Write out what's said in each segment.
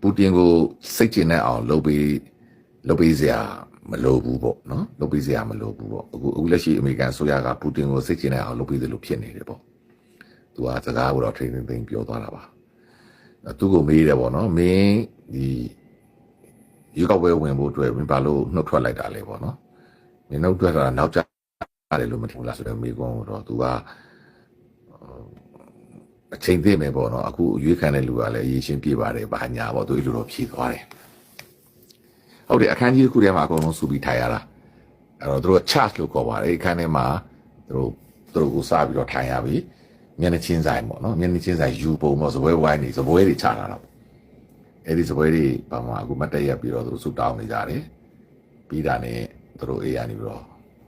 ပူတင်ကိုစိတ်ကျင်တဲ့အောင်လုပ်ပြီးလုပ်ပြီးစရာမလိုဘူးပေါ့နော်လုပ်ပြီးစရာမလိုဘူးပေါ့အခုအခုလက်ရှိအမေရိကန်အစိုးရကပူတင်ကိုစိတ်ကျင်တဲ့အောင်လုပ်ပြီးသလိုဖြစ်နေတယ်ပေါ့သူကစကားကိုတော့ training သိမ်းပြောသွားတာပါသူ့ကိုမေးတယ်ပေါ့နော်မင်းဒီရွေးကောက်ပွဲဝင်ဖို့အတွက်မင်းဘာလို့နှုတ်ထွက်လိုက်တာလဲပေါ့နော်မင်းနှုတ်ထွက်တာနောက်ကျတယ်လို့မထင်ဘူးလားဆိုတော့မိကုန်းတော့သူက အချိန်သိမယ်ပေါ့နော်အခုရွေးခံတဲ့လူကလည်းအရေးရှင်းပြပါတယ်ဘာညာပေါ့သူအဲ့လိုတော့ဖြေသွားတယ်ဟုတ်တယ်အခန်းကြီးတစ်ခုထဲမှာအကုန်လုံးစုပြီးထိုင်ရတာအဲ့တော့သူတို့ charge လို့ခေါ်ပါတယ်အခန်းထဲမှာသူတို့သူတို့ကိုစပြီးတော့ထိုင်ရပြီမျက်နှာချင်းဆိုင်ပေါ့နော်မျက်နှာချင်းဆိုင်ယူပုံပေါ့စပွဲဝိုင်းနေစပွဲတွေချတာတော့အဲ့ဒီစပွဲတွေဘာမှအခုမတက်ရက်ပြီးတော့သူတို့ဆူတောင်းနေကြတယ်ပြီးတာနဲ့သူတို့အေးရနေပြီးတော့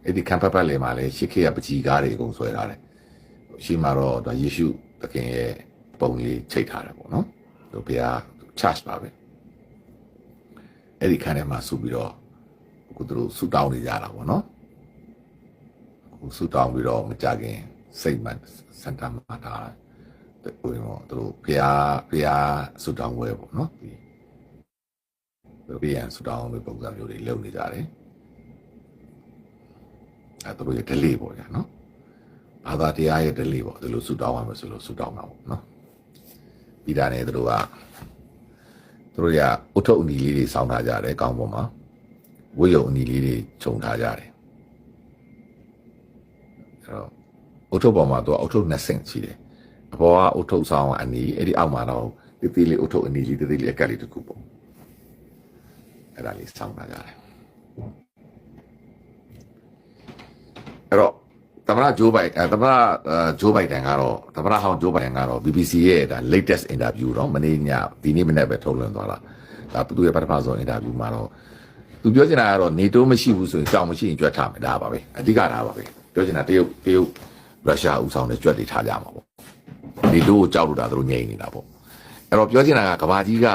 အဲ့ဒီခံဖက်ဖက်လေမှာလည်းရှစ်ခေတ်ကပကြီးကားတွေအကုန်ဆွဲထားတယ်ရှိမှာတော့ဒါယေရှု သခင်ရဲ့ပုံလေးချိတ်ထားတယ်ပေါ့နော်သူဘုရား charge ပါပဲအဲ့ဒီခန်းထဲမှာစုပြီးတော့အခုသူတို့ဆူတောင်းနေကြတာပေါ့နော်အခုဆူတောင်းပြီးတော့မကြခင်စိတ်မှန်စန်တာမှာထားတယ်ဟိုတော့သူတို့ဘုရားဘုရားဆူတောင်းပွဲပေါ့နော်ဒီသူဘုရားဆူတောင်းတဲ့ပုံစံမျိုးတွေလုပ်နေကြတယ်အဲသူတို့ရဲ့ delay ပေါ့ညာနော် ဘာသာတရားရဲ့ delay ပေါ့ဒီလိုဆူတောင်းရမယ်ဆိုလို့ဆူတောင်းတာပေါ့နော်ပြီးတာနဲ့သူတို့ကသူတို့ကအုတ်ထုတ်အနီလေးတွေစောင်းထားကြတယ်ကောင်းပေါ်မှာဝိယုံအနီလေးတွေခြုံထားကြတယ်အဲ့တော့အုတ်ထုတ်ပေါ်မှာသူကအုတ်ထုတ်နှစ်ဆင့်ရှိတယ်အပေါ်ကအုတ်ထုတ်ဆောင်အနီအဲ့ဒီအောက်မှာတော့တိတိလေးအုတ်ထုတ်အနီလေးတိတိလေးအကက်လေးတစ်ခုပေါ့အဲ့ဒါလေးစောင်းထားကြတယ်အဲ့တော့ သမရဂျိုးဘိုင်အဲသမရဂျိုးဘိုင်တန်ကတော့သမရဟောင်းဂျိုးဘိုင်ကတော့ BBC ရဲ့ဒါ latest interview တော့မနေ့ညဒီနေ့မနေ့ပဲထုတ်လွှင့်သွားတာဒါသူ့ရဲ့ပထမဆုံး interview မှာတော့သူပြောချင်တာကတော့ NATO မရှိဘူးဆိုရင်ကြောင်မရှိရင်ကြွက်ထားမယ်ဒါပါပဲအဓိကဒါပါပဲပြောချင်တာတရုတ်တရုတ်ရုရှားဦးဆောင်တဲ့ကြွက်တွေထားကြမှာပေါ့ NATO ကိုကြောက်လို့တာသူတို့ငြိမ်နေတာပေါ့အဲ့တော့ပြောချင်တာကကဘာကြီးက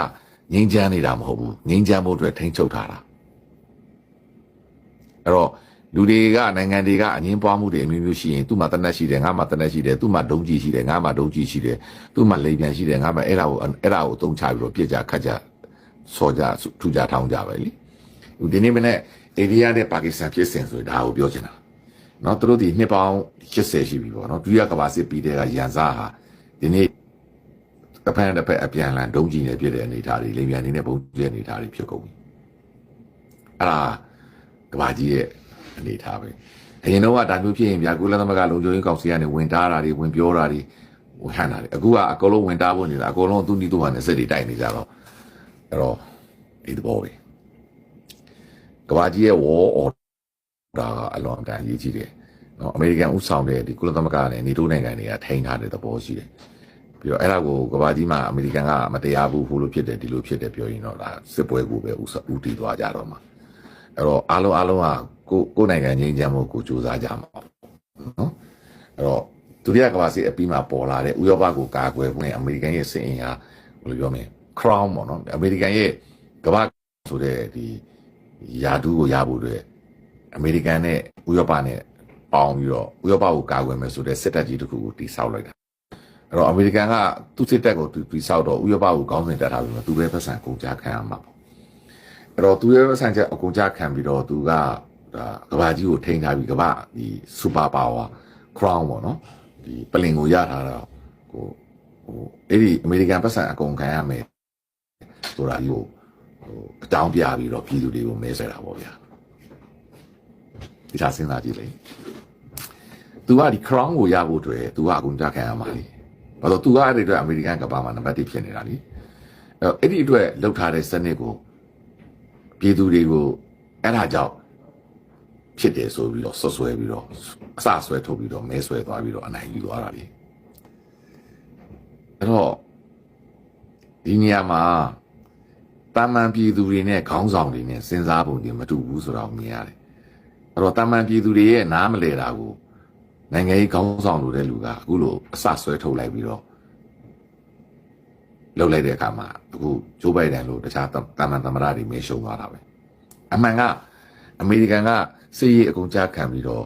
ငြိမ်းချမ်းနေတာမဟုတ်ဘူးငြိမ်းချမ်းဖို့အတွက်ထိန်းချုပ်ထားတာအဲ့တော့ လူတွေကနိုင်ငံတွေကအငင်းပွားမှုတွေအမျိုးမျိုးရှိရင်သူ့မှာတနက်ရှိတယ်ငါမှာတနက်ရှိတယ်သူ့မှာဒုံးကြီးရှိတယ်ငါမှာဒုံးကြီးရှိတယ်သူ့မှာလေပြန်ရှိတယ်ငါမှာအဲ့ဒါကိုအဲ့ဒါကိုအသုံးချပြီးတော့ပြစ်ကြခတ်ကြစော်ကြထူကြထောင်းကြပဲလေဒီနေ့မနေ့အိန္ဒိယနဲ့ပါကစ္စတန်ဖြစ်စဉ်ဆိုဒါကိုပြောချင်တာနော်သူတို့ဒီနှစ်ပေါင်း80ရှိပြီပေါ့နော်ဒုရကဘာစစ်ပြီးတဲ့ကရန်စားဟာဒီနေ့တစ်ဖက်တစ်ဖက်အပြန်လန်ဒုံးကြီးနေပြတဲ့အနေအထားတွေလေပြန်နေတဲ့ပုံကျဲအနေအထားတွေဖြစ်ကုန်ပြီအဲ့ဒါကဘာကြီးရဲ့ အနေထားပဲအရင်တော့ကဒါမျိုးဖြစ်ရင်ဗျာကုလသမဂ္ဂလုံခြုံရေးကောင်စီကနေဝင်တားတာတွေဝင်ပြောတာတွေဟိုဟန်တာတွေအခုကအကုန်လုံးဝင်တားဖို့နေတာအကုန်လုံးသူ့နီးသူ့ဟာနဲ့စက်တွေတိုက်နေကြတော့အဲ့တော့ဒီသဘောပဲကဘာကြီးရဲ့ war order ကအလွန်တန်ရေးကြီးတယ်နော်အမေရိကန်ဥဆောင်တဲ့ဒီကုလသမဂ္ဂနဲ့နေတိုးနိုင်ငံတွေကထိန်းထားတဲ့သဘောရှိတယ်ပြီးတော့အဲ့ဒါကိုကဘာကြီးမှာအမေရိကန်ကမတရားဘူးဟိုလိုဖြစ်တယ်ဒီလိုဖြစ်တယ်ပြောရင်တော့ဒါစစ်ပွဲကိုပဲဥဥတည်သွားကြတော့မှာအဲ့တော့အားလုံးအားလုံးက ကိုကိုနိုင်ငံငြိမ်းချမ်းမှုကိုစူးစမ်းကြမှာနော်အဲ့တော့ဒုတိယကမ္ဘာစစ်အပြီးမှာပေါ်လာတဲ့ဥရောပကိုကာကွယ်ဖို့နဲ့အမေရိကန်ရဲ့စစ်အင်အားဘယ်လိုပြောမလဲ crown ပေါ့နော်အမေရိကန်ရဲ့ကမ္ဘာဆိုတဲ့ဒီယာဒူးကိုရဖို့အတွက်အမေရိကန်နဲ့ဥရောပနဲ့ပေါင်းပြီးတော့ဥရောပကိုကာကွယ်မယ်ဆိုတဲ့စစ်တပ်ကြီးတစ်ခုကိုတိဆောက်လိုက်တာအဲ့တော့အမေရိကန်ကသူ့စစ်တပ်ကိုတိဆောက်တော့ဥရောပကိုကောင်းစင်တက်ထားပြီးတော့သူပဲပတ်စံကုန်ကြခံရမှာပေါ့အဲ့တော့သူရဲ့ပတ်စံချက်အကုန်ကြခံပြီးတော့သူက ဒါကဘာကြီးကိုထိန်းထားပြီးကဘာဒီစူပါပါဝါ crown ပေါ့နော်ဒီပလင်ကိုရထားတော့ကိုဟိုအဲ့ဒီအမေရိကန်ပတ်စံအကုန်ခံရမယ်ဆိုတာကြီးကိုဟိုအတောင်းပြပြီးတော့ပြည်သူတွေကိုမဲဆွဲတာပေါ့ဗျာဒီသာစဉ်းစားကြည့်လေ तू ကဒီ crown ကိုရဖို့အတွက် तू ကအကုန်ကြခံရမှာလေဘာလို့ तू ကအဲ့ဒီအတွက်အမေရိကန်ကဘာမှနံပါတ်1ဖြစ်နေတာလေအဲ့အဲ့ဒီအတွက်လောက်ထားတဲ့စနစ်ကိုပြည်သူတွေကိုအဲ့ဒါကြောင့် ဖြစ်တယ်ဆိုပြီးတော့ဆွဆွဲပြီးတော့အစဆွဲထုတ်ပြီးတော့မဲဆွဲသွားပြီးတော့အနိုင်ယူသွားတာလေအဲ့တော့ဒီနေရာမှာတာမန်ပြည်သူတွေနဲ့ခေါင်းဆောင်တွေနဲ့စဉ်းစားပုံတွေမတူဘူးဆိုတော့မြင်ရတယ်အဲ့တော့တာမန်ပြည်သူတွေရဲ့နားမလဲတာကိုနိုင်ငံရေးခေါင်းဆောင်လို့တဲ့လူကအခုလိုအစဆွဲထုတ်လိုက်ပြီးတော့လှုပ်လိုက်တဲ့အခါမှာအခုဂျိုးဘိုင်ဒန်လို့တခြားတာမန်သမ္မတတွေမဲရှုံသွားတာပဲအမှန်ကအမေရိကန်က စစ်ရေးအကုန်ကြားခံပြီးတော့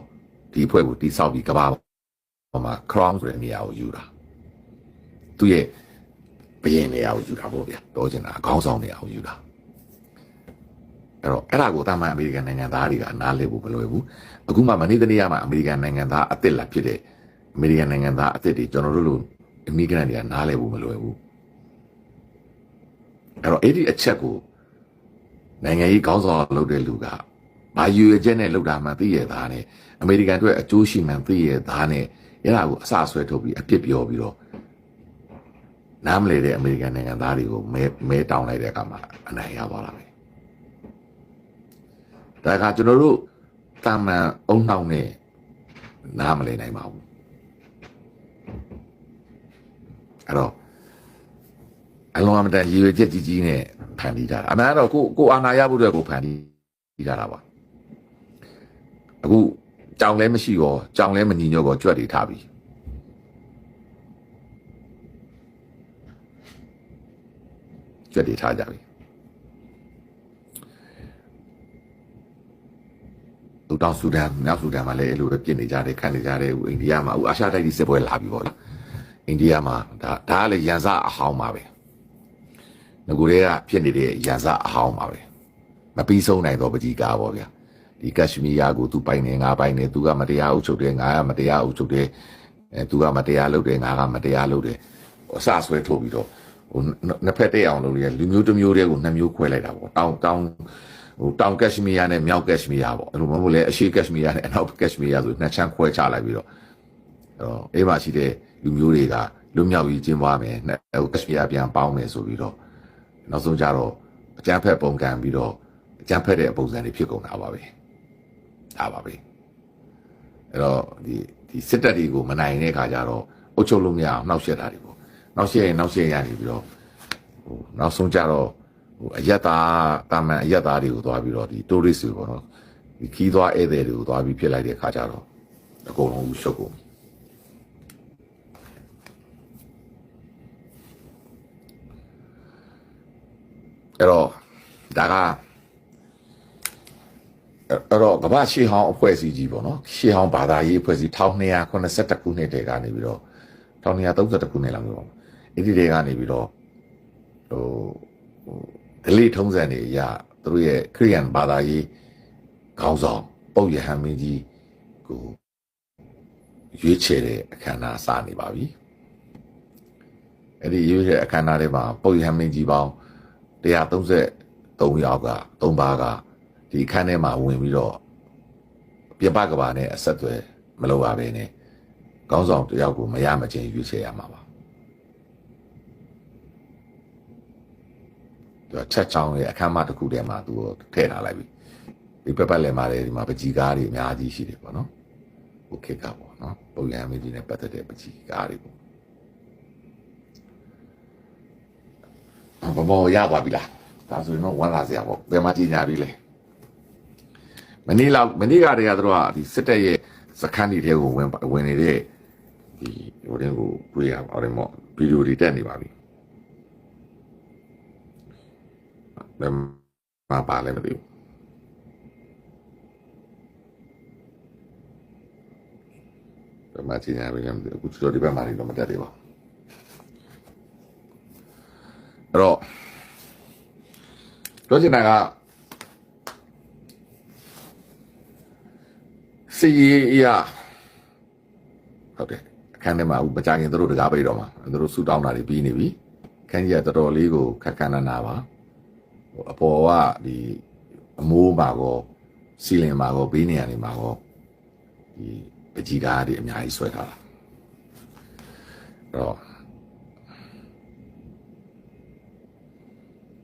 ဒီအဖွဲ့ကိုတိဆောက်ပြီးကမ္ဘာပေါ်မှာ crown ဆိုတဲ့နေရာကိုယူတာသူရဲ့ဘယင်နေရာကိုယူတာပေါ့ဗျာပြောချင်တာအကောင်းဆောင်နေရာကိုယူတာအဲ့တော့အဲ့ဒါကိုတာမန်အမေရိကန်နိုင်ငံသားတွေကနားလည်ဖို့မလွယ်ဘူးအခုမှမနေ့တနေ့ကမှအမေရိကန်နိုင်ငံသားအစ်စ်လာဖြစ်တဲ့အမေရိကန်နိုင်ငံသားအစ်စ်တွေကျွန်တော်တို့လိုအမေရိကန်တွေကနားလည်ဖို့မလွယ်ဘူးအဲ့တော့အဲ့ဒီအချက်ကိုနိုင်ငံရေးခေါင်းဆောင်လုပ်တဲ့လူက ဘာယူရချက်နဲ့လုပ်တာမှသိရသားနဲ့အမေရိကန်အတွက်အကျိုးရှိမှသိရသားနဲ့အဲ့ဒါကိုအစဆွဲထုတ်ပြီးအပြစ်ပြောပြီးတော့နားမလည်တဲ့အမေရိကန်နိုင်ငံသားတွေကိုမဲမဲတောင်းလိုက်တဲ့အခါမှာအနိုင်ရသွားတာပဲဒါကကျွန်တော်တို့တာမန်အုံနှောင်းနဲ့နားမလည်နိုင်ပါဘူးအဲ့တော့အလုံးအမတန်ရည်ရွယ်ချက်ကြီးကြီးနဲ့ဖန်တီးကြတာအမှန်တော့ကိုကိုအာနာရဖို့အတွက်ကိုဖန်တီးကြတာပါ အခုကြောင်လည်းမရှိတော့ကြောင်လည်းမညီညွတ်တော့ကြွက်တွေထားပြီကြွက်တွေထားကြပြီလူတောင်ဆူဒန်မြောက်ဆူဒန်မှာလည်းအဲ့လိုပဲပြင်နေကြတယ်ခံနေကြတယ်အိန္ဒိယမှာအခုအာရှတိုက်ကြီးစစ်ပွဲလာပြီပေါ့လေအိန္ဒိယမှာဒါဒါကလည်းရန်စအဟောင်းပါပဲငကိုတွေကဖြစ်နေတဲ့ရန်စအဟောင်းပါပဲမပြီးဆုံးနိုင်တော့ပကြီးကားပေါ့ဗျာ ဒီကက်ရှမီးယားကိုသူပိုင်နေငါပိုင်နေသူကမတရားအုပ်ချုပ်တယ်ငါကမတရားအုပ်ချုပ်တယ်အဲသူကမတရားလုပ်တယ်ငါကမတရားလုပ်တယ်အစဆွဲထုတ်ပြီးတော့ဟိုနှစ်ဖက်တဲ့အောင်လုပ်ရလူမျိုးတစ်မျိုးတည်းကိုနှစ်မျိုးခွဲလိုက်တာပေါ့တောင်တောင်ဟိုတောင်ကက်ရှမီးယားနဲ့မြောက်ကက်ရှမီးယားပေါ့အဲ့လိုမဟုတ်လေအရှေ့ကက်ရှမီးယားနဲ့အနောက်ကက်ရှမီးယားဆိုနှစ်ချမ်းခွဲချလိုက်ပြီးတော့အဲ့တော့အေးမှာရှိတဲ့လူမျိုးတွေကလွတ်မြောက်ရေးကျင်းပွားမယ်နှစ်ဟိုကက်ရှမီးယားပြန်ပေါင်းမယ်ဆိုပြီးတော့နောက်ဆုံးကြတော့အကြမ်းဖက်ပုံကံပြီးတော့အကြမ်းဖက်တဲ့ပုံစံတွေဖြစ်ကုန်တာပါပဲ ဒါပါပဲအဲ့တော့ဒီဒီစစ်တပ်တွေကိုမနိုင်တဲ့အခါကျတော့အုပ်ချုပ်လို့မရအောင်နှောက်ယှက်တာတွေပေါ့နှောက်ယှက်ရင်နှောက်ယှက်ရနေပြီးတော့ဟိုနောက်ဆုံးကြတော့ဟိုအယက်သားတာမန်အယက်သားတွေကိုသွားပြီးတော့ဒီ tourist တွေပေါ့နော်ဒီခီးသွားဧည့်သည်တွေကိုသွားပြီးဖြစ်လိုက်တဲ့အခါကျတော့အကုန်လုံးရှုပ်ကုန်ပြီအဲ့တော့ဒါက အဲ့တော့ကမ္ဘာရှေးဟောင်းအဖွဲ့အစည်းကြီးပေါ့နော်ရှေးဟောင်းဘာသာရေးအဖွဲ့အစည်း1282ခုနှစ်တည်းကနေပြီးတော့1232ခုနှစ်လောက်မျိုးပေါ့အဲ့ဒီတည်းကနေပြီးတော့ဟိုဟိုဒလိထုံးစံတွေအရသူတို့ရဲ့ခရိယန်ဘာသာရေးခေါင်းဆောင်ပုပ်ယဟန်မင်းကြီးကိုရွေးချယ်တဲ့အခမ်းအနားစနေပါပြီအဲ့ဒီရွေးချယ်အခမ်းအနားတွေမှာပုပ်ယဟန်မင်းကြီးပေါင်း133ယောက်က3ပါးက ဒီအခန်းထဲမှာဝင်ပြီးတော့ပြပကဘာနဲ့အဆက်အသွယ်မလုပ်ပါဘဲနဲ့ကောင်းဆောင်တယောက်ကိုမရမချင်းရွေးချယ်ရမှာပါသူချက်ချောင်းရဲ့အခမ်းအမတစ်ခုထဲမှာသူထည့်ထားလိုက်ပြီဒီပက်ပတ်လည်မှာလည်းဒီမှာပကြီးကားတွေအများကြီးရှိတယ်ပေါ့နော်โอเคကပေါ့နော်ပုံရံမင်းကြီးနဲ့ပတ်သက်တဲ့ပကြီးကားတွေပေါ့ဘာဘောရပါပြီလားဒါဆိုရင်တော့ဝမ်းလာစရာပေါ့ဘယ်မှာကြီးညာပြီလဲ မနေ့လောက်မနေ့ကတည်းကသူတို့ကဒီစစ်တပ်ရဲ့စခန်းတွေထဲကိုဝင်ဝင်နေတဲ့ဒီဟိုတင်းကိုတွေ့ရပါတယ်မော့ဗီဒီယိုတွေတက်နေပါပြီဘယ်မှာပါလဲမသိဘူးဘယ်မှာကြီးညာပြီလဲမသိဘူးအခုတို့ဒီဘက်မှာတော့မတက်သေးပါဘူးအဲ့တော့ပြောချင်တာက စီရီရဟုတ်တယ်အခန်းထဲမှာမကြခင်တို့တကားပိတ်တော့မှာတို့ဆူတောင်းတာတွေပြီးနေပြီခန်းကြီးကတော်တော်လေးကိုခက်ခန်းနာနာပါဟိုအပေါ်ကဒီအမိုးမှာကောစီလင်မှာကောဘေးနေရာတွေမှာကောဒီပကြီးကားတွေအများကြီးဆွဲထားတာအဲ့တော့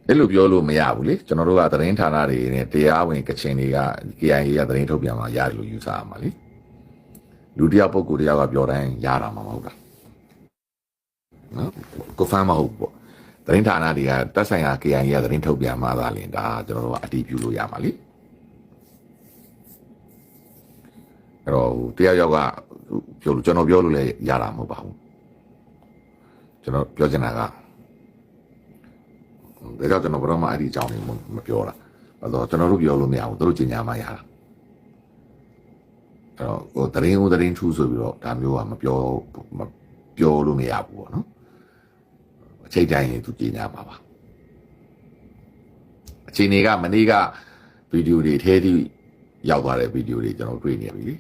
အဲ့လိုပြောလို့မရဘူးလေကျွန်တော်တို့ကသတင်းဌာနတွေနဲ့တရားဝင်ကချင်တွေက KIA ကသတင်းထုတ်ပြန်မှာရတယ်လို့ယူဆရမှာလေလူတယောက်ပုဂ္ဂိုလ်တယောက်ကပြောတိုင်းရတာမှာမဟုတ်လားနော်ကိုဖမ်းမဟုတ်ပေါ့သတင်းဌာနတွေကတက်ဆိုင်ရာ KIA ကသတင်းထုတ်ပြန်မှာသာလင်ဒါကျွန်တော်တို့ကအတီးပြုလို့ရမှာလေအဲ့တော့တယောက်ယောက်ကပြောလို့ကျွန်တော်ပြောလို့လည်းရတာမဟုတ်ပါဘူးကျွန်တော်ပြောချင်တာက ဒါကြောင့်ကျွန်တော်ဘယ်တော့မှအဲ့ဒီအကြောင်းတွေမပြောတာအဲ့တော့ကျွန်တော်တို့ပြောလို့မရဘူးသူတို့ကျင်ညာမှရတာအဲ့တော့ဟိုတရင်ဟိုတရင်ထူးဆိုပြီးတော့ဒါမျိုးကမပြောမပြောလို့မရဘူးပေါ့နော်အအချိန်တိုင်းရင်သူကြီးညာပါပါအချိန်တွေကမနေ့ကဗီဒီယိုတွေအထဲထိရောက်သွားတဲ့ဗီဒီယိုတွေကျွန်တော်တွေ့နေပြီလေ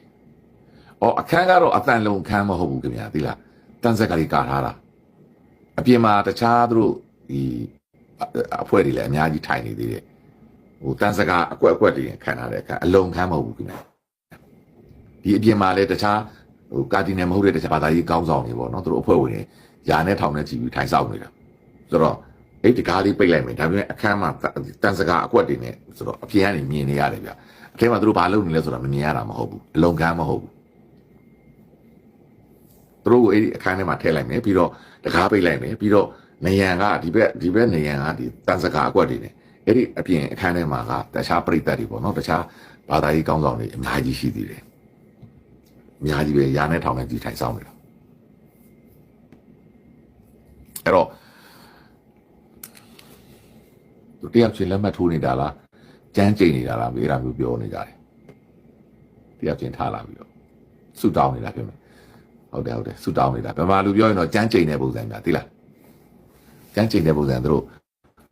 ။အော်အခန်းကတော့အတန်လုံးအခန်းမဟုတ်ဘူးခင်ဗျာသိလား။တန်ဆက်ကလေးကာထားတာ။အပြင်မှာတခြားသူတို့ဒီ အဖွဲ့တွေလည်းအများကြီးထိုင်နေသေးတယ်။ဟိုတန်စကအကွက်အကွက်တွေခံထားတဲ့အခန်းအလုံးခန်းမဟုတ်ဘူးခင်ဗျာ။ဒီအပြင်မှာလည်းတခြားဟိုကာတီနယ်မဟုတ်တဲ့တခြားဘာသာရေးကောင်းဆောင်တွေပေါ့နော်သူတို့အဖွဲ့ဝင်တွေယာနဲ့ထောင်နဲ့ကြည့်ပြီးထိုင်ဆောင်နေတာဆိုတော့အဲ့ဒီကားလေးပိတ်လိုက်မယ်ဒါပေမဲ့အခန်းမှာတန်စကအကွက်တွေနဲ့ဆိုတော့အပြင်ကနေမြင်နေရတယ်ဗျအထဲမှာသူတို့ဘာလုပ်နေလဲဆိုတာမမြင်ရတာမဟုတ်ဘူးအလုံကန်းမဟုတ်ဘူးသူတို့ကိုအဲ့ဒီအခန်းထဲမှာထည့်လိုက်မယ်ပြီးတော့တကားပိတ်လိုက်မယ်ပြီးတော့ နေရန်ကဒီဘက်ဒီဘက်နေရန်ကဒီတန်စကအကွက်တွေနဲ့အဲ့ဒီအပြင်အခန်းထဲမှာကတခြားပြိတ္တတွေပေါ့နော်တခြားဘာသာရေးကောင်းဆောင်တွေအများကြီးရှိသေးတယ်အများကြီးပဲယာနဲ့ထောင်နဲ့ကြည့်ထိုင်ဆောင်နေတာအဲ့တော့သူတယောက်ချင်းလက်မှတ်ထိုးနေတာလားကြမ်းကြိမ်နေတာလားမေးတာမျိုးပြောနေကြတယ်တယောက်ချင်းထားလာပြီးတော့ဆူတောင်းနေတာပြောမယ်ဟုတ်တယ်ဟုတ်တယ်ဆူတောင်းနေတာဗမာလူပြောရင်တော့ကြမ်းကြိမ်တဲ့ပုံစံများသိလား ကြမ်းကြိမ်တဲ့ပုံစံသူတို့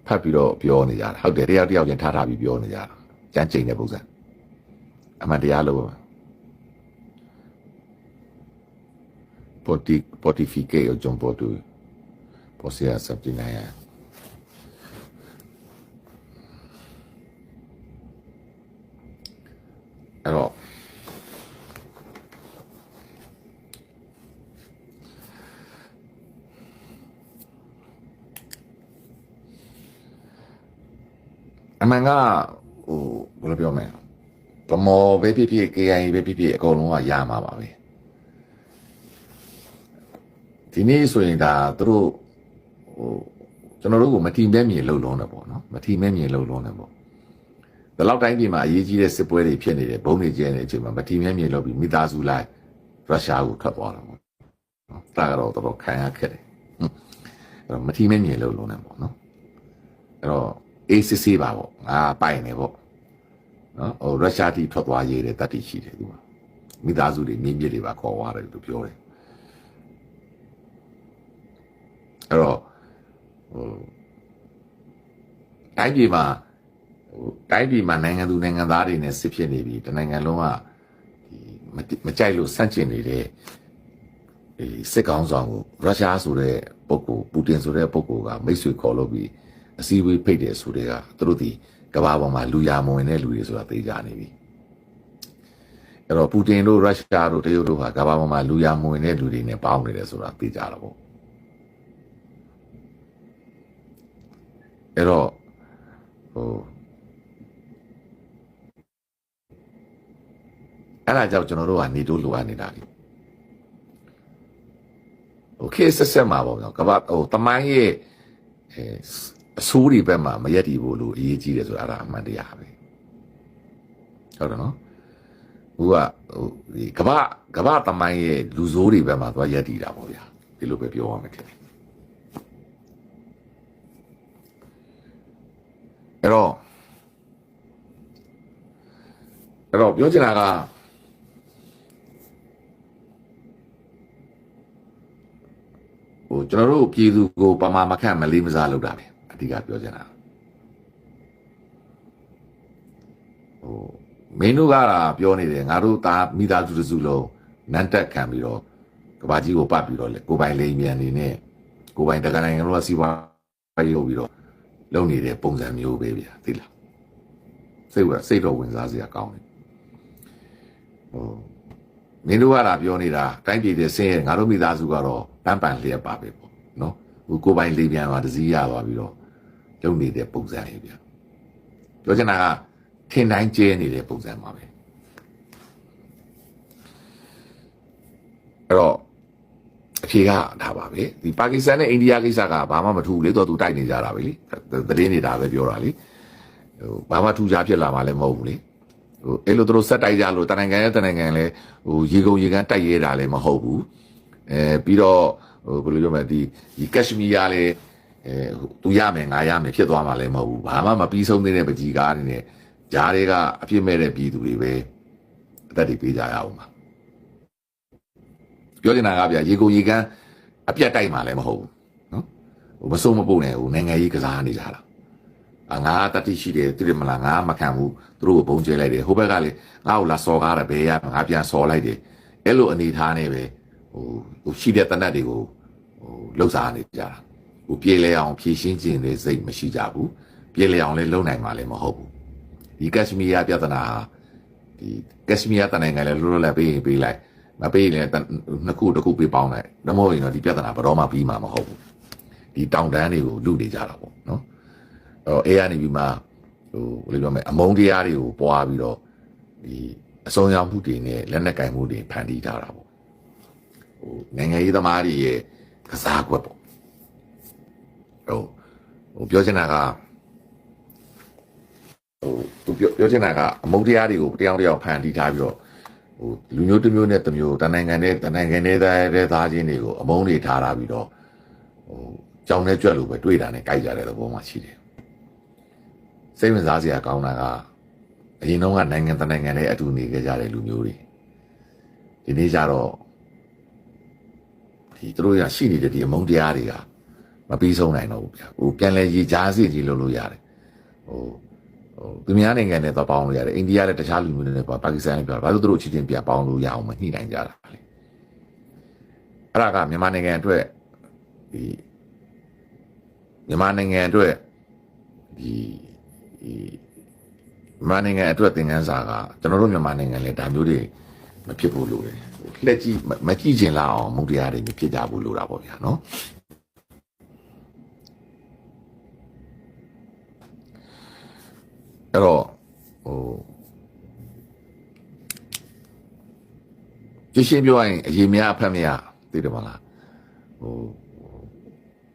ဖတ်ပြီးတော့ပြောနေကြတာဟုတ်တယ်တယောက်တယောက်ချင်းထားထားပြီးပြောနေကြတာကြမ်းကြိမ်တဲ့ပုံစံအမှန်တရားလို့ပါ Poti, potifique o John Potu. Posea Sabdinaya. အဲ့တော့ အမှန်ကဟိုဘယ်လိုပြောမလဲဗမော်ပဲဖြစ်ဖြစ် KIA ပဲဖြစ်ဖြစ်အကုန်လုံးကရမှာပါပဲဒီနေ့ဆိုရင်ဒါသူတို့ဟိုကျွန်တော်တို့ကိုမထီမဲ့မြေလှုပ်လုံးတယ်ပေါ့နော်မထီမဲ့မြေလှုပ်လုံးတယ်ပေါ့ဒီလောက်တိုင်းပြည်မှာအရေးကြီးတဲ့စစ်ပွဲတွေဖြစ်နေတယ်ဘုံတွေကျဲနေတဲ့အချိန်မှာမထီမဲ့မြေလှုပ်ပြီးမိသားစုလိုက်ရုရှားကိုထွက်သွားတာပေါ့နော်ဒါကတော့တော်တော်ခံရခက်တယ်ဟွန်းအဲ့တော့မထီမဲ့မြေလှုပ်လုံးတယ်ပေါ့နော်အဲ့တော့ ACC ပါပေါ့ငါပိုင်နေပေါ့နော်ဟိုရုရှားတီထွက်သွားရေးတဲ့တတိရှိတယ်သူကမိသားစုတွေမြင်းမြစ်တွေပါခေါ်သွားတယ်လို့ပြောတယ်အဲ့တော့ဟိုတိုင်းပြည်မှာဟိုတိုင်းပြည်မှာနိုင်ငံသူနိုင်ငံသားတွေနဲ့စစ်ဖြစ်နေပြီတနိုင်ငံလုံးကဒီမတိမကြိုက်လို့ဆန့်ကျင်နေတဲ့ဒီစစ်ကောင်ဆောင်ကိုရုရှားဆိုတဲ့ပုဂ္ဂိုလ်ပူတင်ဆိုတဲ့ပုဂ္ဂိုလ်ကမိတ်ဆွေခေါ်လို့ပြီး အစည်းအဝေးဖိတ်တယ်ဆိုတဲ့ကသူတို့ဒီကမ္ဘာပေါ်မှာလူရမဝင်တဲ့လူတွေဆိုတာသိကြနေပြီအဲ့တော့ပူတင်တို့ရုရှားတို့တရုတ်တို့ဟာကမ္ဘာပေါ်မှာလူရမဝင်တဲ့လူတွေနဲ့ပေါင်းနေတယ်ဆိုတာသိကြတော့ပေါ့အဲ့တော့ဟိုအဲ့ဒါကြောင့်ကျွန်တော်တို့ကနေတို့လိုအပ်နေတာလေโอเคဆက်ဆက်မှာပေါ့နော်ကမ္ဘာဟိုတမိုင်းရဲ့ အဲအဆိုးတွေဘက်မှာမရက်တည်ဖို့လို့အရေးကြီးတယ်ဆိုတာအဲ့ဒါအမှန်တရားပဲဟုတ်တယ်နော်ဟိုကဟိုဒီကမ္ဘာကမ္ဘာတမိုင်းရဲ့လူဆိုးတွေဘက်မှာသွားရက်တည်တာပေါ့ဗျာဒီလိုပဲပြောရမယ်ထင်တယ်အဲ့တော့အဲ့တော့ပြောချင်တာကဟိုကျွန်တော်တို့ပြည်သူကိုပမာမခန့်မလေးမစားလုပ်တာပဲ အဓိကပြောချင်တာဟိုမင်းတို့ကပြောနေတယ်ငါတို့သားမိသားစုတစ်စုလုံးနန်းတက်ခံပြီးတော့ကဘာကြီးကိုပတ်ပြီးတော့လေကိုပိုင်လိမ်မြန်နေနဲ့ကိုပိုင်တက္ကနိုင်ငံတို့ကစီးပွားရေးလုပ်ပြီးတော့လုပ်နေတဲ့ပုံစံမျိုးပဲဗျာသိလားစိတ်ကစိတ်တော်ဝင်စားစရာကောင်းတယ်ဟိုမင်းတို့ကပြောနေတာတိုင်းပြည်တွေဆင်းရဲငါတို့မိသားစုကတော့ပန်းပန်လျက်ပါပဲပေါ့နော်ဟိုကိုပိုင်လေးပြန်သွားတစည်းရသွားပြီးတော့ လုပ်နေတဲ့ပုံစံလေးဗျာပြောချင်တာကထင်တိုင်းကျဲနေတဲ့ပုံစံပါပဲအဲ့တော့အဖြေကဒါပါပဲဒီပါကစ္စတန်နဲ့အိန္ဒိယကိစ္စကဘာမှမထူးလေတော့သူတိုက်နေကြတာပဲလေသတင်းနေတာပဲပြောတာလေဟိုဘာမှထူးခြားဖြစ်လာမှလည်းမဟုတ်ဘူးလေဟိုအဲ့လိုသူတို့ဆက်တိုက်ကြလို့တနိုင်ငံရဲ့တနိုင်ငံလည်းဟိုရေကုန်ရေကန်တိုက်ရဲတာလည်းမဟုတ်ဘူးအဲပြီးတော့ဟိုဘယ်လိုပြောမလဲဒီဒီကက်ရှမီးယားလည်း အဲသူရမယ်ငါရမယ်ဖြစ်သွားမှလည်းမဟုတ်ဘူးဘာမှမပြီးဆုံးသေးတဲ့ပကြီးကားနေနဲ့ဂျားတွေကအပြစ်မဲ့တဲ့ပြည်သူတွေပဲအသက်တွေပေးကြရအောင်ပါပြောချင်တာကဗျာရေကုန်ရေကန်အပြတ်တိုက်မှလည်းမဟုတ်ဘူးနော်ဟိုမစုံမပုတ်နဲ့ဟိုနိုင်ငံရေးကစားနေကြတာအငါတတိရှိတယ်တိရမလားငါမခံဘူးသူတို့ကိုပုံကျဲလိုက်တယ်ဟိုဘက်ကလေငါ့ကိုလာစော်ကားတယ်ဘယ်ရငါပြန်စော်လိုက်တယ်အဲ့လိုအနေထားနဲ့ပဲဟိုဟိုရှိတဲ့တနတ်တွေကိုဟိုလှုပ်ရှားနေကြတာ ဟိုပြေးလဲအောင်ဖြည့်ရှင်းခြင်းတွေစိတ်မရှိကြဘူးပြေးလဲအောင်လည်းလုံနိုင်မှာလည်းမဟုတ်ဘူးဒီကက်ရှမီးယားပြဿနာဟာဒီကက်ရှမီးယားတနိုင်ငံလည်းလွတ်လွတ်လပ်ပေးရင်ပေးလိုက်မပေးရင်လည်းနှစ်ခုတစ်ခုပေးပေါင်းလိုက်မဟုတ်ရင်တော့ဒီပြဿနာဘယ်တော့မှပြီးမှာမဟုတ်ဘူးဒီတောင်တန်းတွေကိုလူနေကြတာပေါ့နော်အဲ့တော့အေးကနေပြီးမှဟိုဘယ်လိုပြောမလဲအမုန်းတရားတွေကိုပွားပြီးတော့ဒီအစုံရောင်မှုတွေနဲ့လက်နက်ကင်မှုတွေဖန်တီးထားတာပေါ့ဟိုနိုင်ငံရေးသမားတွေရဲ့ကစားကွက်ပေါ့ ဟိုဟိုပြောချင်တာကဟိုသူပြောပြောချင်တာကအမုန်းတရားတွေကိုတယောက်တယောက်ဖန်တီးထားပြီးတော့ဟိုလူမျိုးတစ်မျိုးနဲ့တစ်မျိုးတနိုင်ငံနဲ့တနိုင်ငံနဲ့တဲ့သားချင်းတွေကိုအမုန်းတွေထားတာပြီးတော့ဟိုကြောင်နဲ့ကြွက်လို့ပဲတွေ့တာနဲ့ကြိုက်ကြတဲ့သဘောမှရှိတယ်စိတ်ဝင်စားစရာကောင်းတာကအရင်တော့ကနိုင်ငံတနိုင်ငံနဲ့အတူနေကြကြတဲ့လူမျိုးတွေဒီနေ့ကျတော့ဒီသူတို့ရရှိနေတဲ့ဒီအမုန်းတရားတွေက မပြီးဆုံးနိုင်တော့ဘူးဗျာဟိုပြန်လဲရေကြားစီကြီးလုပ်လို့ရတယ်ဟိုဟိုသူများနိုင်ငံနဲ့တော့ပေါင်းလို့ရတယ်အိန္ဒိယနဲ့တခြားလူမျိုးတွေနဲ့ပါပါကစ္စတန်နဲ့ပြောဘာလို့သူတို့အချင်းချင်းပြန်ပေါင်းလို့ရအောင်မညှိနိုင်ကြတာလေအဲ့ဒါကမြန်မာနိုင်ငံအတွက်ဒီမြန်မာနိုင်ငံအတွက်ဒီဒီမြန်မာနိုင်ငံအတွက်သင်ခန်းစာကကျွန်တော်တို့မြန်မာနိုင်ငံလည်းဒါမျိုးတွေမဖြစ်ဘူးလို့တယ်လက်ကြည့်မမကြည့်ချင်လောက်အောင်မုတ်တရားတွေမဖြစ်ကြဘူးလို့တာပေါ့ဗျာနော် အဲ့တော့ဟိုကြည့်ရှင်းပြောရင်အရေးများအဖက်မရသိတယ်မလားဟို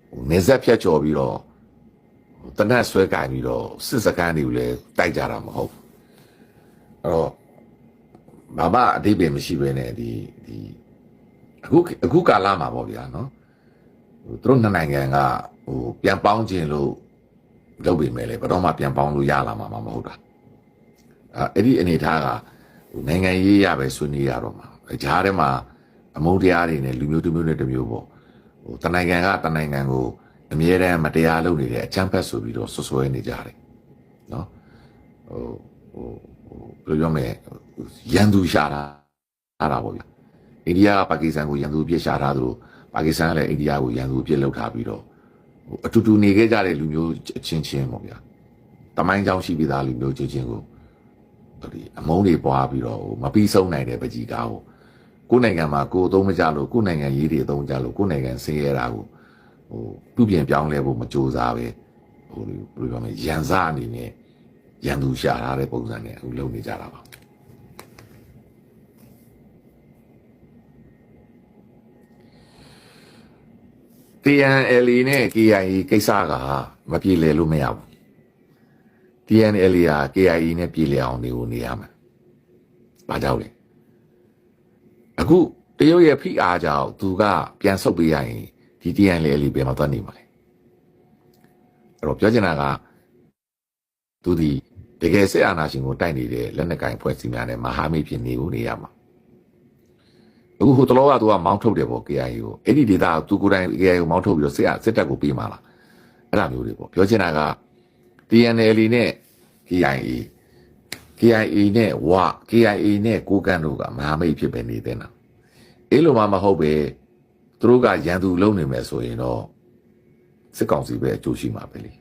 ဟိုနေဆက်ဖြတ်ကျော်ပြီးတော့ဟိုတနတ်ဆွဲကင်ပြီးတော့စစ်စကန်းတွေကိုလည်းတိုက်ကြတာမဟုတ်ဘူးအဲ့တော့ဘာမှအတိတ်ပဲမရှိဘဲနဲ့ဒီဒီအခုအခုကာလမှာပေါ့ဗျာနော်ဟိုသူတို့နှစ်နိုင်ငံကဟိုပြန်ပေါင်းခြင်းလို့ လုပ်ပေမဲ့လေဘယ်တော့မှပြန်ပေါင်းလို့ရလာမှာမဟုတ်တာအဲအဲ့ဒီအနေထားကဟိုနိုင်ငံရေးရပဲဆွေးနွေးရတော့မှာအကြားထဲမှာအမုန်းတရားတွေနဲ့လူမျိုးတစ်မျိုးနဲ့တစ်မျိုးပေါ့ဟိုတနိုင်ငံကတနိုင်ငံကိုအမြဲတမ်းမတရားလုပ်နေတဲ့အချမ်းဖက်ဆိုပြီးတော့ဆွဆွဲနေကြတယ်နော်ဟိုဟိုဘယ်လိုပြောမလဲရန်သူရှာတာအားတာပေါ့ဗျအိန္ဒိယကပါကစ္စတန်ကိုရန်သူပြစ်ရှာထားသလိုပါကစ္စတန်ကလည်းအိန္ဒိယကိုရန်သူပြစ်လုပ်ထားပြီးတော့ဟို အတူတူနေခဲ့ကြတဲ့လူမျိုးအချင်းချင်းပေါ့ဗျာတမိုင်းကြောင်းရှိပြီးသားလူမျိုးချင်းချင်းကိုဒီအမုန်းတွေပွားပြီးတော့ဟိုမပြီးဆုံးနိုင်တဲ့ပကြီးကားကိုကိုယ်နိုင်ငံမှာကိုယ်အသုံးမကျလို့ကိုယ်နိုင်ငံရေးတွေအသုံးကျလို့ကိုယ်နိုင်ငံဆင်းရဲတာကိုဟိုပြုပြင်ပြောင်းလဲဖို့မကြိုးစားပဲဟိုဘယ်လိုပြောမလဲရန်စားအနေနဲ့ရန်သူရှာထားတဲ့ပုံစံနဲ့အခုလုပ်နေကြတာပါ TNL နဲ့ KIA ကိစ္စကမပြေလည်လို့မရဘူး TNL က KIA နဲ့ပြေလည်အောင်နေကိုနေရမှာ။ဘာကြောင့်လဲ။အခုတရုတ်ရဲ့ဖိအားကြောင့်သူကပြန်ဆုတ်ပေးရရင်ဒီ TNL ပြန်မသွားနေမှာလေ။အဲ့တော့ပြောချင်တာကသူဒီတကယ်စစ်အာဏာရှင်ကိုတိုက်နေတဲ့လက်နက်ကင်ဖွဲ့စည်းများနဲ့မဟာမိတ်ဖြစ်နေကိုနေရမှာ။ အခုဟိုတလောကသူကမောင်းထုတ်တယ်ပေါ့ KIA ကိုအဲ့ဒီဒေတာသူကိုယ်တိုင် KIA ကိုမောင်းထုတ်ပြီးတော့စစ်စစ်တပ်ကိုပေးမှာလား။အဲ့ဒါမျိုးတွေပေါ့ပြောချင်တာက TNL နဲ့ KIA KIA နဲ့ဝ KIA နဲ့ကိုကန်တို့ကမဟာမိတ်ဖြစ်ပဲနေတဲ့နာအဲ့လိုမှမဟုတ်ပဲသူတို့ကရန်သူလုံးနေမယ်ဆိုရင်တော့စစ်ကောင်စီပဲအကျိုးရှိမှာပဲလေ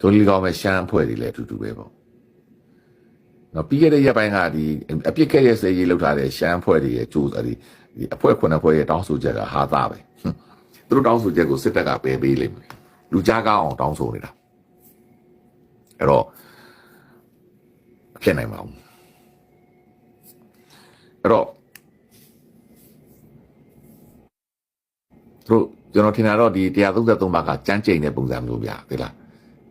တို့လီကောင်ပဲရှမ်းအဖွဲ့တွေလည်းအတူတူပဲပေါ့ နော်ပြီးခဲ့တဲ့ရက်ပိုင်းကဒီအပြစ်ခဲ့ရဲ့စေးရေးလောက်ထားတဲ့ရှမ်းအဖွဲ့တွေရဲ့ကျိုးစားဒီအဖွဲ့ခုနှစ်ဖွဲ့ရဲ့တောင်းဆိုချက်ကဟာသားပဲသူတို့တောင်းဆိုချက်ကိုစစ်တပ်ကပယ်ပေးလိမ့်မယ်လူကြားကောင်းအောင်တောင်းဆိုနေတာအဲ့တော့ဖြစ်နိုင်ပါဘူးအဲ့တော့သူတို့ကျွန်တော်ထင်တာတော့ဒီ133ပါးကကြမ်းကြိမ်တဲ့ပုံစံမျိုးဗျာသိလား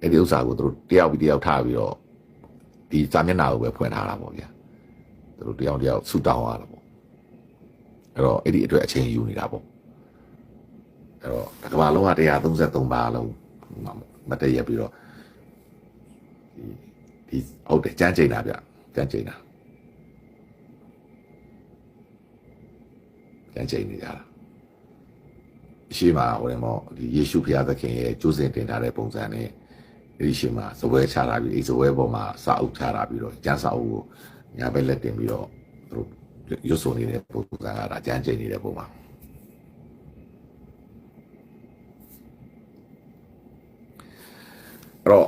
အဲ့ဒီဥစ္စာကိုသူတို့တယောက်ပြီးတယောက်ထားပြီးတော့ ဒီစာမျက်နှာကိုပဲဖွင့်ထားတာပေါ့ဗျာသူတို့တယောက်တယောက်ဆူတောင်းရတာပေါ့အဲ့တော့အဲ့ဒီအတွက်အချိန်ယူနေတာပေါ့အဲ့တော့ကမ္ဘာလုံးက133ပါးလုံးမတည့်ရပြီးတော့ဒီဟုတ်တယ်ကြမ်းချိန်တာဗျကြမ်းချိန်တာကြမ်းချိန်နေကြတာအရှိမဟိုတယ်မောဒီယေရှုဖျားသခင်ရဲ့ကျိုးစင်တင်ထားတဲ့ပုံစံနဲ့ ဒီရှိမှာစပွဲချထားပြီးအဲ့စပွဲပေါ်မှာစာအုပ်ချထားပြီးတော့ကျန်းစာအုပ်ကိုညာဘက်လက်တင်ပြီးတော့သူတို့ရွတ်ဆိုနေတဲ့ပုံစံကဒါကျန်းကျင်နေတဲ့ပုံမှာအဲ့တော့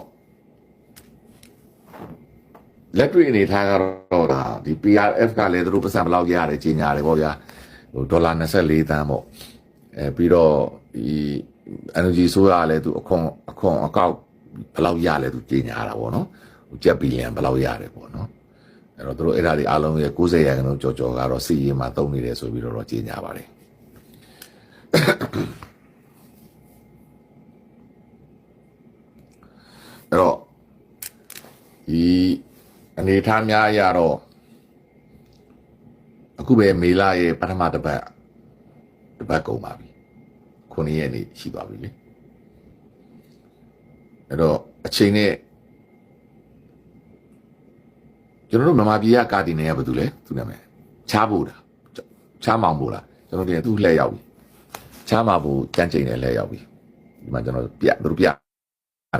လက်တွေ့အနေထားကတော့ဒါဒီ PRF ကလည်းသူတို့ပတ်စံဘယ်လောက်ရတယ်ကြီးညာတယ်ပေါ့ဗျာဟိုဒေါ်လာ24တန်းပေါ့အဲပြီးတော့ဒီ energy ဆိုရလည်းသူအခွန်အခွန်အကောက် ဘယ်လောက်ရလဲသူကြီးညာတာပေါ့နော်ဟိုကျပ်ဘီလီယံဘယ်လောက်ရတယ်ပေါ့နော်အဲ့တော့သူတို့အဲ့ဒါတွေအားလုံးရဲ့90ရာခိုင်နှုန်းကျော်ကျော်ကတော့စီရင်မှာသုံးနေတယ်ဆိုပြီးတော့ကြီးညာပါတယ်အဲ့တော့ဒီအနေထားများအရတော့အခုပဲမေလာရဲ့ပထမတစ်ပတ်တစ်ပတ်ကုန်ပါပြီခုနှစ်ရက်နေရှိသွားပြီလေ အဲ့တော့အချိန်နဲ့ကျွန်တော်တို့မြန်မာပြည်ကကာတီနယ်ကဘာတူလဲသူနာမည်ချားဖို့တာချားမောင်ဖို့လားကျွန်တော်တို့သူ့လှည့်ရောက်ပြီချားမောင်ဖို့ကြမ်းချိန်နဲ့လှည့်ရောက်ပြီဒီမှာကျွန်တော်ပြသူတို့ပြရ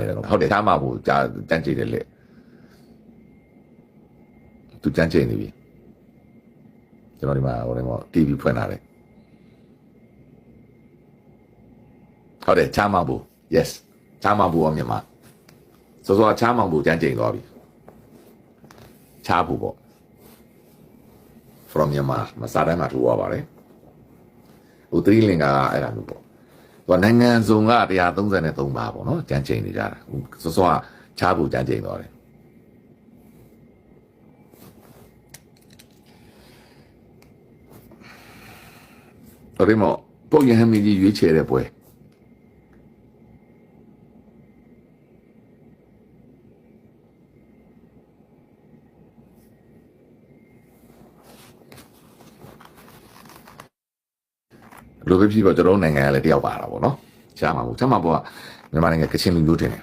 တယ်တော့ဟုတ်တယ်ချားမောင်ဖို့ကြာကြမ်းချိန်နဲ့လှည့်သူကြမ်းချိန်နေပြီကျွန်တော်ဒီမှာဟိုထဲမှာ TV ဖွင့်လာတယ်ဟုတ်တယ်ချားမောင်ဖို့ yes ချားမောင်ဖို့အမြင်မှာစောစောချားမောင်ဖို့ကြမ်းချိန်သွားပြီချားဖို့ပေါ့ from မြန်မာမစားတိုင်းမှာထိုးရပါတယ်ဟိုသီလင်္ကာကအဲ့ဒါမျိုးပေါ့သူကနိုင်ငံစုံက133ပါပေါ့နော်ကြမ်းချိန်နေကြတာဟိုစောစောကချားဖို့ကြမ်းချိန်သွားတယ်တော်တယ်မော့ပုတ်ရဟန်းမင်းကြီးရွေးချယ်တဲ့ပွဲ လိုပဲဖြစ်ပေါ့ကျွန်တော်တို့နိုင်ငံကလည်းတယောက်ပါတာပေါ့နော်ချားမှာပေါ့ချားမှာပေါ့ကမြန်မာနိုင်ငံကချင်လူမျိုးတင်တယ်